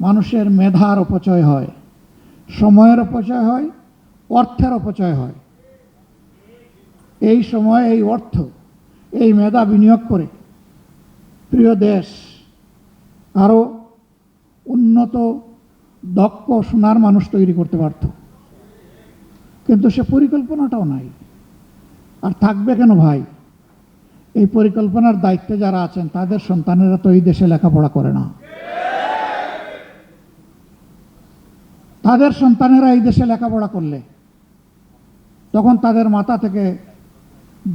মানুষের মেধার অপচয় হয়, সময়ের অপচয় হয়, অর্থের অপচয় হয়। এই সময়, এই অর্থ, এই মেধা বিনিয়োগ করে প্রিয় দেশ আরও উন্নত, দক্ষ, সোনার মানুষ তৈরি করতে পারত। কিন্তু সে পরিকল্পনাটাও নাই। আর থাকবে কেন ভাই? এই পরিকল্পনার দায়িত্বে যারা আছেন, তাদের সন্তানেরা তো এই দেশে লেখাপড়া করে না। তাদের সন্তানেরা এই দেশে লেখাপড়া করলে, তখন তাদের মাথা থেকে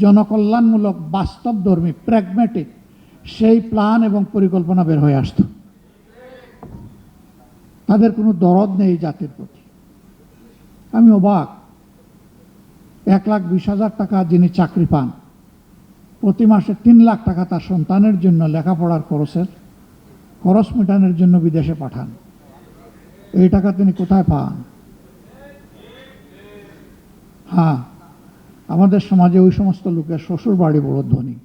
জনকল্যাণমূলক বাস্তবধর্মী প্র্যাগমেটিক সেই প্ল্যান এবং পরিকল্পনা বের হয়ে আসতো। তাদের কোনো দরদ নেই জাতির প্রতি। আমি অবাক, এক লাখ বিশ হাজার টাকা যিনি চাকরি পান, প্রতি মাসে তিন লাখ টাকা তার সন্তানের জন্য লেখাপড়ার খরচের, খরচ মেটানোর জন্য বিদেশে পাঠান। এই টাকা তিনি কোথায় পান? হ্যাঁ আমাদের সমাজে ওই সমস্ত লোকের শ্বশুর বাড়ি বড় ধনী।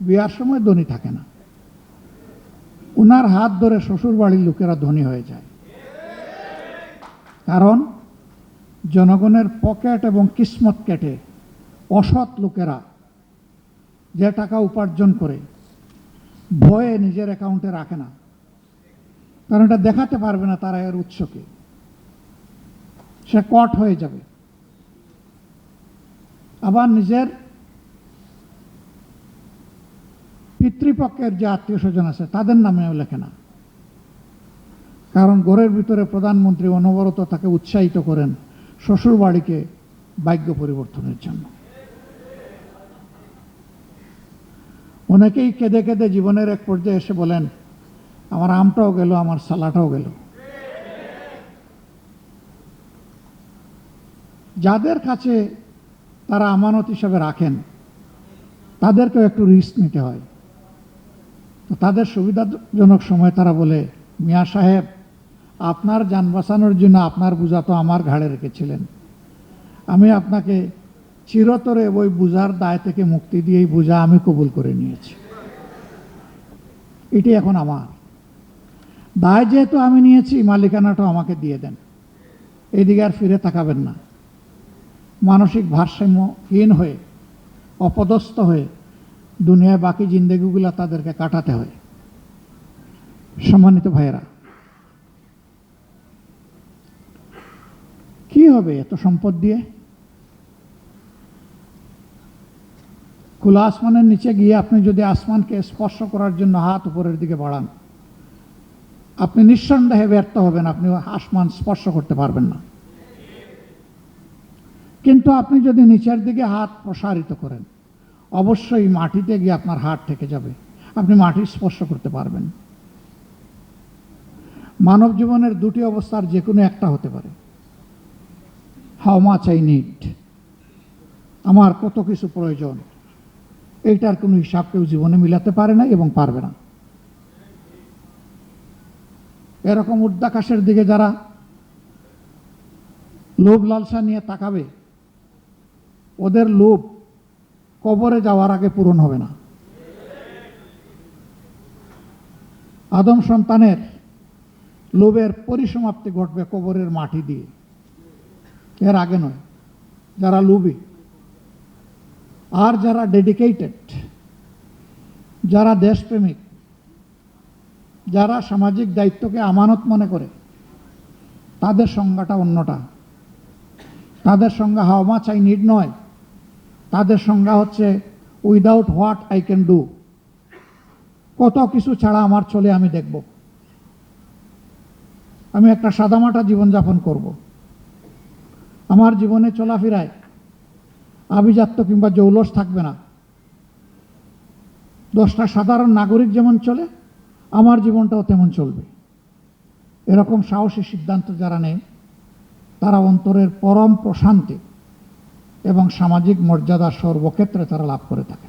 বিয়ার সময় ধনী থাকে না। ওনার হাত ধরে শ্বশুর বাড়ির লোকেরা ধনী হয়ে যায়। কারণ জনগণের পকেট এবং কিসমত কেটে অসৎ লোকেরা যে টাকা উপার্জন করে ভয়ে নিজের অ্যাকাউন্টে রাখে না। কারণ এটা দেখাতে পারবে না তারা এর উৎসকে। সে কট হয়ে যাবে। আবার নিজের পিতৃপক্ষের যে আত্মীয় স্বজন আছে, তাদের নামেও লেখে না। কারণ ঘরের ভিতরে প্রধানমন্ত্রী অনবরত তাকে উৎসাহিত করেন শ্বশুর বাড়িকে পরিবর্তনের জন্য। অনেকেই কেঁদে কেঁদে জীবনের এক পর্যায়ে এসে বলেন আমার আমটাও গেল, আমার সালাটাও গেল। যাদের কাছে তারা আমানত হিসাবে রাখেন, তাদেরকেও একটু রিস্ক নিতে হয়। তো তাদের সুবিধাজনক সময় তারা বলে, মিয়া সাহেব, আপনার যান বাঁচানোর জন্য আপনার বোঝা তো আমার ঘাড়ে রেখেছিলেন। আমি আপনাকে চিরতরে ওই বোঝার দায় থেকে মুক্তি দিয়ে এই বোঝা আমি কবুল করে নিয়েছি। এটি এখন আমার। দায় যেহেতু আমি নিয়েছি মালিকানাটা আমাকে দিয়ে দেন। এদিকে আর ফিরে তাকাবেন না। মানসিক ভারসাম্যহীন হয়ে, অপদস্থ হয়ে দুনিয়ায় বাকি জিন্দগিগুলো তাদেরকে কাটাতে হয়। সম্মানিত ভাইয়েরা, কি হবে এত সম্পদ দিয়ে? খোলা আসমানের নিচে গিয়ে আপনি যদি আসমানকে স্পর্শ করার জন্য হাত উপরের দিকে বাড়ান আপনি নিঃসন্দেহে ব্যর্থ হবেন, আপনি আসমান স্পর্শ করতে পারবেন না। কিন্তু আপনি যদি নিচের দিকে হাত প্রসারিত করেন, অবশ্যই মাটিতে গিয়ে আপনার হাত ঠেকে যাবে। আপনি মাটি স্পর্শ করতে পারবেন। মানব জীবনের দুটি অবস্থার যে কোনো একটা হতে পারে। How much I need. আমার কত কিছু প্রয়োজন, এইটার কোনো হিসাব কেউ জীবনে মিলাতে পারে না এবং পারবে না। এরকম উর্দাকাশের দিকে যারা লোভ লালসা নিয়ে তাকাবে, ওদের লোভ কবরে যাওয়ার আগে পূরণ হবে না। আদম সন্তানের লোভের পরিসমাপ্তি ঘটবে কবরের মাটি দিয়ে। এর আগে নয়, যারা লোভী, আর যারা ডেডিকেটেড যারা দেশপ্রেমিক যারা সামাজিক দায়িত্বকে আমানত মনে করে, তাদের সংজ্ঞাটা অন্যটা। তাদের সংজ্ঞা হাও মাছ আই নিড নয়। তাদের সংজ্ঞা হচ্ছে without what I can do কত কিছু ছাড়া আমার চলে আমি দেখব। আমি একটা সাদামাটা জীবনযাপন করব। আমার জীবনে চলাফেরায় আভিজাত্য কিংবা জৌলস থাকবে না। দশটা সাধারণ নাগরিক যেমন চলে আমার জীবনটাও তেমন চলবে। এরকম সাহসী সিদ্ধান্ত যারা নেয়, তারা অন্তরের পরম প্রশান্তি এবং সামাজিক মর্যাদা সর্বক্ষেত্রে তারা লাভ করে থাকে।